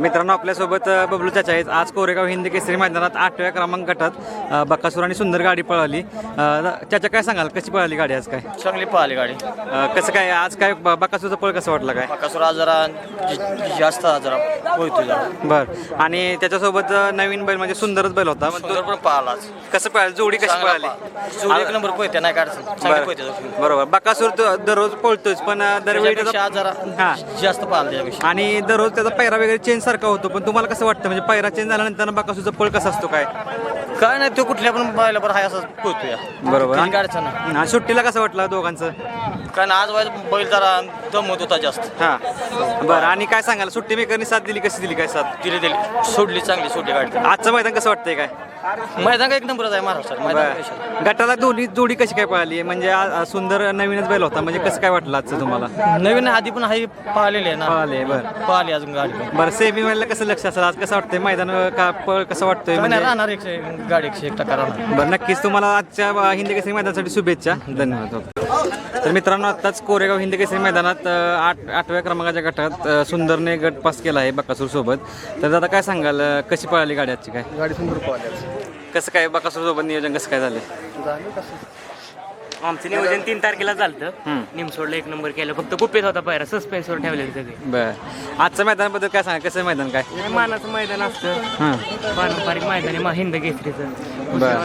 मित्रांनो आपल्यासोबत बबलू चाचा आहेत. आज कोरेगाव हिंद केसरी मैदानात आठव्या क्रमांक गटात बकासूर आणि सुंदर गाडी पळाली. चाचा काय सांगाल? कशी पळाली गाडी आज काय? चांगली पळाली गाडी. कसं काय आज काय बकासूरचा पळ कसं वाटलं काय? बकासूर आज जरा जास्त जरा जरा. बर. आणि त्याच्यासोबत नवीन बैल म्हणजे सुंदरच बैल होता. पण पळाला कसं पळाली? जोडी कशी पळाली. जोडी एक नंबर पोहते नाही काढत बरं. जोडी. बरोबर. बकासूर दररोज पळतोच पण दरवेळी त्याचा जरा हा. जास्त पळाला आणि दररोज त्याचा पैरा वगैरे चेंज सारखा होतो पण तुम्हाला कसं वाटतं? म्हणजे पैरा चेंज झाल्यानंतर बकासूरचा पळ कसा असतो काय? काय नाही तो कुठल्या पण बायला बरं हाय असं पोहतोय बरोबर. काही अडचण नाही. आणि सुट्टीला कसं वाटलं दोघांचं? नाही आज वाय बैल जरा दम होत होता जास्त. हा. बरं आणि काय सांगाल? सुट्टी मेकरनी साथ दिली कशी दिली काय साथ? दिली दिली. सोडली चांगली सोडली गाडी. आजचं मैदान कसं वाटतंय काय? मैदान काय एक नंबरच आहे महाराष्ट्रात मैदान बरं. काय गटाला दोन्ही जोडी कशी काय पळाली? म्हणजे आ- आ- सुंदर नवीनच बैल होता. म्हणजे कसं काय वाटलं आजचं तुम्हाला. नवीन आधी पण हाही पाहिलेली आहे ना. पळाले बरं. पाहिली अजून गाडी पण. बरं सेमी ला कसं लक्ष असेल? आज कसं वाटतंय? मैदान का पळ कसं वाटतंय? नाही म्हणजे राहणार एकशे गाडी एकशे एक टक्का राहणार. बरं नक्कीच तुम्हाला आजच्या अ, हिंद केसरी मैदानासाठी शुभेच्छा. धन्यवाद. तर मित्रांनो आत्ताच कोरेगाव हिंद केसरी मैदानात आठ आठव्या क्रमांकाच्या गटात सुंदरने गट पास केला आहे बकासूर सोबत. तर दादा काय सांगाल कशी पळाली गाडी आजची काय? गाडी सुंदर पळाली कसं काय बकासूर सोबत नियोजन कसं काय झालं? आमचं नियोजन तीन तारखेला झालं निमसोडला एक नंबर केलं. फक्त कुपेत होता पायरा सस्पेन्सवर ठेवलेले सगळे. बरं. आजच्या मैदानाबद्दल काय सांगा? कसं मैदान काय? मानाचं मैदान असतं. हां पारंपरिक मैदान आहे मा- हिंद केसरीचं.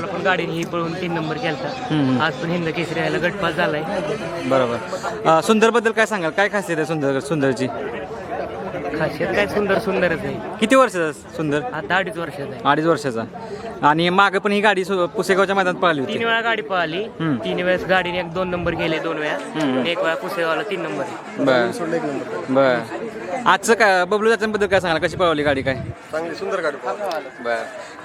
पण गाडीने ही पळून तीन नंबर केलता. आज पण हिंद केसरी यायला गटपास झालाय. बरोबर. अ, सुंदरबद्दल काय सांगाल? काय खासियत आहे सुंदर सुंदरची? खासियत काय सुंदर सुंदरच आहे. किती वर्षाचा सुंदर? आता अडीच वर्षाचा आहे. अडीच वर्षाचा. आणि मागं पण ही गाडी सु- पुसेगावच्या मैदानात पळाली तीन होती वेळा गाडी पळाली. तीन वेळेस गाडीने एक दोन नंबर गेले दोन वेळा. आणि एक वेळा पुसेगावला तीन नंबर. बर. सोडलं एक नंबर बर. आजचं काय बबलू बद्दल काय सांगाल? कशी पळवली गाडी काय? चांगली सुंदर गाडी पळाली बर.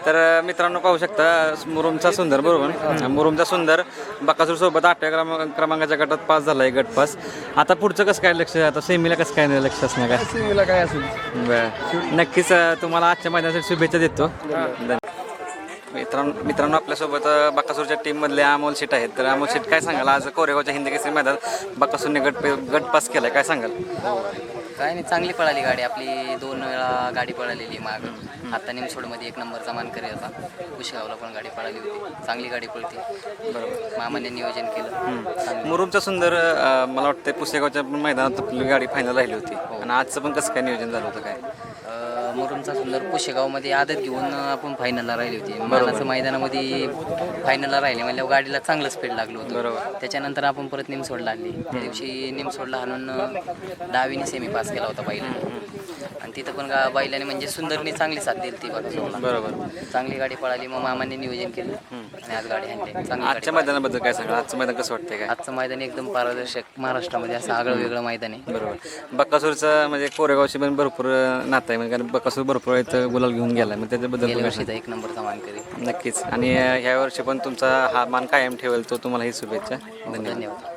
तर मित्रांनो पाहू शकता मुरुमचा सुंदर बरोबर मुरुमचा सुंदर बकासूर सोबत आठव्या क्रमांक क्रमांकाच्या गटात पास झालाय गट पास. आता पुढचं कसं काय लक्ष आता सेमीला कसं काय लक्ष असणार काय? सिमीला काय असेल? बर. नक्कीच अ, तुम्हाला आजच्या मैदानासाठी शुभेच्छा देतो. धन्यवाद. मित्रांनो मित्रांनो आपल्यासोबत अ, बकासूरच्या टीममधले अमोल शेट आहेत. तर अमोल शेट काय सांगाल? आज कोरेगावच्या हिंदी केसरी मैदानात बकासूरने गट गट पास केलाय. काय सांगाल? काय नाही चांगली पळाली गाडी. आपली दोन वेळा गाडी पळालेली माग. आता निमसोडमध्ये एक नंबरचा मानकरी होता कुशेगावला पण गाडी पळाली होती. चांगली गाडी पळते. बरोबर. मामाने नियोजन केलं. मुरुमचा सुंदर मला वाटतं पुसेगावच्या पण मैदानात आपली गाडी फायनल राहिली होती. आणि आजचं पण कसं काय नियोजन झालं होतं काय? मुरुमचा सुंदर कुशेगावमध्ये आदत घेऊन आपण फायनलला राहिली होती. मानाचं मैदानामध्ये फायनलला राहिले म्हणल्यावर गाडीला चांगलं स्पीड लागलं होतं. बरोबर. त्याच्यानंतर आपण परत निमसोडला आली त्या दिवशी निमसोडला हाणून अं, डावीने सेमी पास केला होता आणि तिथं पण गा बैलाने म्हणजे सुंदरने चांगली साथ दिली ती बघा. बरोबर. चांगली गाडी पळाली मग मामाने नियोजन केलं. आणि आज गाडी आणली. चांगली गाडी आजच्या मैदानाबद्दल काय सांगा आजचं मैदान कसं वाटतंय काय? आजचं मैदान एकदम पारदर्शक महाराष्ट्रामध्ये असं आगळं वेगळं मैदान आहे. बरोबर. बकासूरचं म्हणजे कोरेगावशी पण भरपूर नातं आहे म्हणजे कारण बकासूर भरपूर इथं गुलाल घेऊन गेला मग त्याच्याबद्दल गेल्या पण वर्षीचा एक नंबरचा मानकरी. नक्कीच. आणि ह्या वर्षी पण तुमचा हा मान कायम ठेवेल तो तुम्हाला ही शुभेच्छा. धन्यवाद. धन्यवाद.